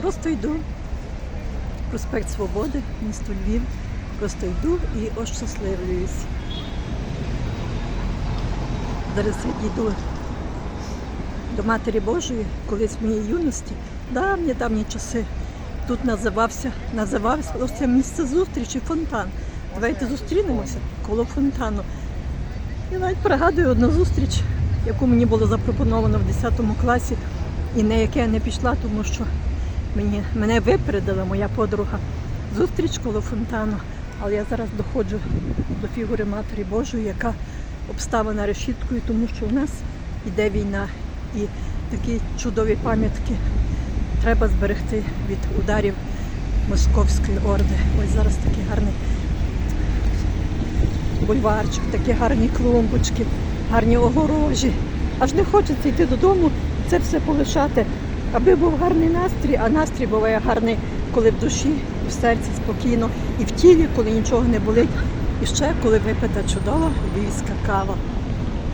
Просто йду. Проспект Свободи, місто Львів. Просто йду і ощасливлююсь. Зараз йду до Матері Божої, колись в моїй юності, давні давні часи. Тут називався, називався місце зустрічі фонтан. Давайте зустрінемося коло фонтану. Я навіть пригадую одну зустріч, яку мені було запропоновано в 10 класі, і на яке я не пішла, тому що мені, мене випередила моя подруга. Зустріч коло фонтану. Але я зараз доходжу до фігури Матері Божої, яка обставлена решіткою, тому що в нас іде війна. І такі чудові пам'ятки треба зберегти від ударів Московської орди. Ось зараз такий гарний бульварчик, такі гарні клумбочки, гарні огорожі. Аж не хочеться йти додому це все полишати, аби був гарний настрій, а настрій буває гарний, коли в душі, в серці спокійно, і в тілі, коли нічого не болить. І ще коли випита чудова львівська кава.